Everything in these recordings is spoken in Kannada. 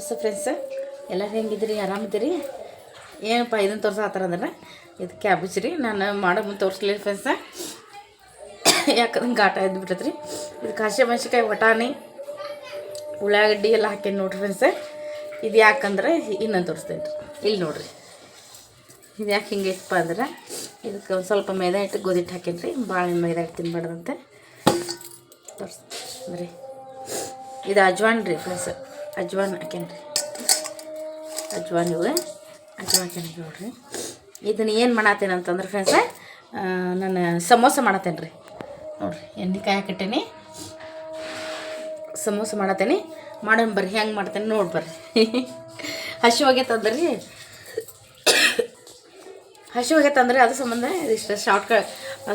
ನಮಸ್ತೆ ಫ್ರೆಂಡ್ಸ್ ಎಲ್ಲರೂ ಹೆಂಗಿದ್ರಿ ಆರಾಮಿದ್ದೀರಿ? ಏನಪ್ಪ ಇದನ್ನು ತೋರ್ಸಾತ್ತಾರ ಅಂದ್ರೆ ಇದು ಕ್ಯಾಬೇಜ್ ರೀ ನಾನು ಮಾಡೋ ಮುಂದೆ ತೋರಿಸ್ಲಿಲ್ಲ ಫ್ರೆಂಡ್ಸ ಯಾಕಂದ್ರೆ ಘಾಟ ಎದ್ದು ರೀ ಇದು ಕಾಶಿ ಮೆಣಸಿನ್ಕಾಯಿ ವಟಾಣಿ, ಉಳ್ಳಾಗಡ್ಡಿ ಎಲ್ಲ ಹಾಕೀನಿ ನೋಡ್ರಿ ಫ್ರೆಂಡ್ಸ ಇದು ಯಾಕಂದ್ರೆ ಇನ್ನೊಂದು ತೋರಿಸ್ತೇನೆ ರೀ ಇಲ್ಲಿ ನೋಡ್ರಿ. ಇದು ಯಾಕೆ ಹಿಂಗೆ ಇತ್ತಪ್ಪ ಅಂದ್ರೆ, ಇದಕ್ಕೆ ಒಂದು ಸ್ವಲ್ಪ ಮೈದಾ ಹಿಟ್ಟು, ಗೋಧಿ ಹಿಟ್ಟು ರೀ ಭಾಳ ಮೈದಾ ಹಿಟ್ಟು ತಿನ್ಬಾರ್ದಂತೆ. ತೋರಿಸ್ರಿ ಇದು ಅಜ್ವಾನ್ ರೀ ಫ್ರೆಂಡ್ಸ್ ಅಜ್ವಾನ್ ಹಾಕೇನಿ ರೀ ಅಜ್ವಾನ್ ಇವು. ಅಜ್ವಾನ್ ಹಾಕೇನಿ ನೋಡ್ರಿ ಇದನ್ನ ಏನು ಮಾಡತ್ತೇನೆ ಅಂತಂದ್ರೆ ಫ್ರೆಂಡ್ಸ ನಾನು ಸಮೋಸ ಮಾಡತ್ತೇನೆ ರೀ ನೋಡ್ರಿ ಎಣ್ಣೆ ಕಾಯಿ ಹಾಕಿಟ್ಟೇನಿ. ಸಮೋಸ ಮಾಡತ್ತೇನೆ. ಮಾಡೋಣ ಬರ್ರಿ, ಹೆಂಗೆ ಮಾಡ್ತೇನೆ ನೋಡಿ ಬರ್ರಿ. ಹಸಿವಾಗೈತೆ ರೀ ಹಸಿವಾಗೈತೆ ತಂದ್ರೆ ಅದು ಸಂಬಂಧ ಇದಿಷ್ಟು ಶಾರ್ಟ್ ಕ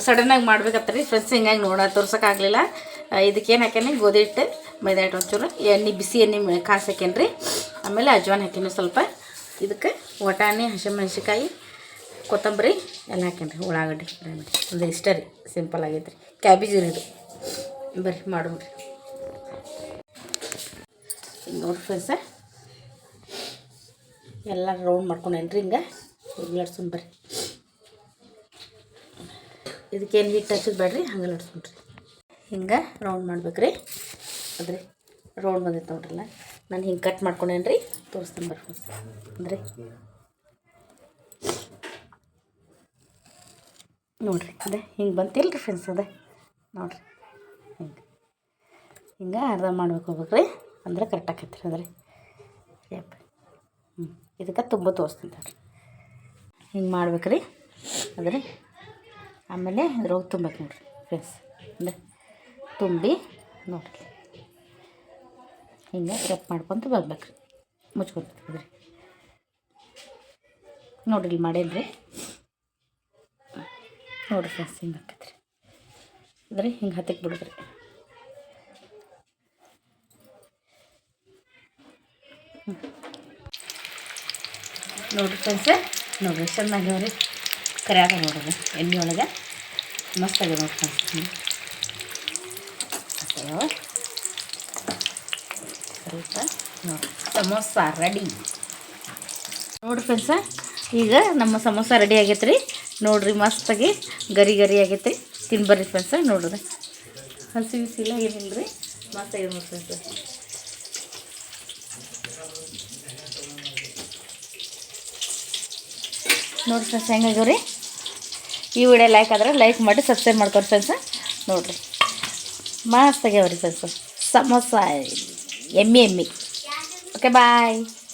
ಸಡನ್ನಾಗಿ ಮಾಡ್ಬೇಕತ್ತ ರೀ ಫ್ರೆಂಡ್ಸ್ ಹಿಂಗಾಗಿ ನೋಡ ತೋರ್ಸೋಕ್ಕಾಗಲಿಲ್ಲ ಇದಕ್ಕೆ ಏನು ಹಾಕೇನಿ ಗೋಧಿ ಹಿಟ್ಟು. ಮೈದಾ ಹಿಟ್ಟು ಒಂಚೂರು ಎಣ್ಣೆ ಬಿಸಿ ಎಣ್ಣೆ ಕಾಸು ಹಾಕೇನ್ರಿ ರೀ ಆಮೇಲೆ ಅಜ್ವಾನ ಹಾಕೀನಿ ಸ್ವಲ್ಪ. ಇದಕ್ಕೆ ವಟಾಣಿ ಹಸಿಮೆಣ್ಸಿಕಾಯಿ ಕೊತ್ತಂಬರಿ ಎಲ್ಲ ಹಾಕೇನ್ರಿ ರೀ ಉಳ್ಳಾಗಡ್ಡಿ. ಒಂದು ಇಷ್ಟ ರೀ, ಸಿಂಪಲ್ ಆಗೈತೆ ರೀ. ಕ್ಯಾಬೇಜ್ ಇರೋದು. ಬರ್ರಿ ಮಾಡೋಣ್ರಿ ಹಿಂಗೆ ನೋಡಿ ಫ್ರೆಂಡ್ಸ ಎಲ್ಲ ರೌಂಡ್ ಮಾಡ್ಕೊಂಡೇನ್ರಿ ರೀ ಹಿಂಗೆ ಹಿಂಗೆ ಬರ್ರಿ. ಇದಕ್ಕೇನು ಹಿಟ್ಟು ಹಚ್ಚೋದು ಬೇಡ್ರಿ ಹಂಗೆ ಲಡ್ಸ್ಕೊಂಡ್ರಿ ಹಿಂಗೆ ರೌಂಡ್ ಮಾಡ್ಬೇಕ್ರಿ. ಅದ್ರಿ ರೌಂಡ್ ಬಂದಿತ್ತು ನೋಡ್ರಲ್ಲ. ನಾನು ಹಿಂಗೆ ಕಟ್ ಮಾಡ್ಕೊಂಡೇನು ರೀ ತೋರಿಸ್ತೀನಿ ಬರ್ರಿ. ಅಂದ್ರೆ. ನೋಡ್ರಿ, ಅದೇ ಹಿಂಗೆ ಬಂತಿಲ್ಲ ರೀ ಫ್ರೆಂಡ್ಸ್ ಅದೇ. ನೋಡ್ರಿ, ಹಿಂಗೆ. ಹಿಂಗೆ ಅರ್ಧ ಮಾಡ್ಬೇಕು ಹೋಗ್ಬೇಕ್ರಿ. ಅಂದ್ರೆ ಕರೆಕ್ಟ್ ಆಕೈತಿ ರೀ ಅಂದ್ರೆ. ಯಪ್ಪ. ಹ್ಞೂ ಇದಕ್ಕೆ ತುಂಬ ತೋರಿಸ್ತೀನಿ ರೀ ಹಿಂಗೆ ಮಾಡ್ಬೇಕ್ರಿ. ಅದ್ರಿ. ಆಮೇಲೆ ಅದ್ರೊಳಗೆ ತುಂಬಬೇಕು ನೋಡ್ರಿ ಫ್ರೆಂಡ್ಸ್ ಅಂದರೆ ತುಂಬಿ ನೋಡ್ರಿ. ಹಿಂಗೆ ಕಟ್ ಮಾಡ್ಕೊತ ಬರ್ಬೇಕು ರೀ ಮುಚ್ಕೊತೀವಿ ನೋಡ್ರಿ ಇಲ್ಲಿ ಮಾಡೇನ್ರಿ? ನೋಡ್ರಿ ಫ್ರೆಂಡ್ಸ್ ಹಿಂಗೆ ರೀ ಅದ್ರಿ ಹಿಂಗೆ ಹತ್ತಕ್ಕೆ ಬಿಡಿದ್ರಿ ನೋಡಿರಿ ಫ್ರೆಂಡ್ಸ್, ನೋಡ್ರಿ ಚೆನ್ನಾಗಿ ರೀ ಕರಿಯಾಗ ನೋಡ್ರಿ, ಎಣ್ಣೆ ಒಳಗೆ. ಮಸ್ತಾಗಿ ನೋಡಿ ನೋಡ್ರಿ ಫ್ರೆಂಡ್ಸ್. ಅಯ್ಯೋ ಸ್ವಲ್ಪ ನೋಡ್ರಿ ಸಮೋಸ ರೆಡಿ. ನೋಡ್ರಿ ಫ್ರೆಂಡ್ಸ ಈಗ ನಮ್ಮ ಸಮೋಸ ರೆಡಿ ಆಗೈತೆ ರೀ ನೋಡ್ರಿ, ಮಸ್ತಾಗಿ ಗರಿ ಗರಿ ಆಗೈತೆ ರೀ ತಿನ್ಬರ್ರಿ ಫ್ರೆಂಡ್ಸ ನೋಡ್ರಿ ಹಸಿ ಬಿಸಿಲ್ಲ ಏನಿಲ್ಲ ರೀ ಮಸ್ತಾಗಿದೆ ನೋಡಿ ಫ್ರೆಂಡ್ಸ್ ನೋಡಿ ಫ್ರೆಂಡ್ಸ್ ಹೆಂಗಾಗ್ಯಾವ ರೀ ಈ ವಿಡಿಯೋ ಲೈಕ್ ಆದ್ರೆ ಲೈಕ್ ಮಾಡಿ ಸಬ್ಸ್ಕ್ರೈಬ್ ಮಾಡ್ಕೊರಿ ಫ್ರೆಂಡ್ಸ ನೋಡಿರಿ, ಮಸ್ತ್ ಆಗ್ಯಾವ ರೀ ಫ್ರೆಂಡ್ಸು ಸಮೋಸ. 也面面。OK，拜。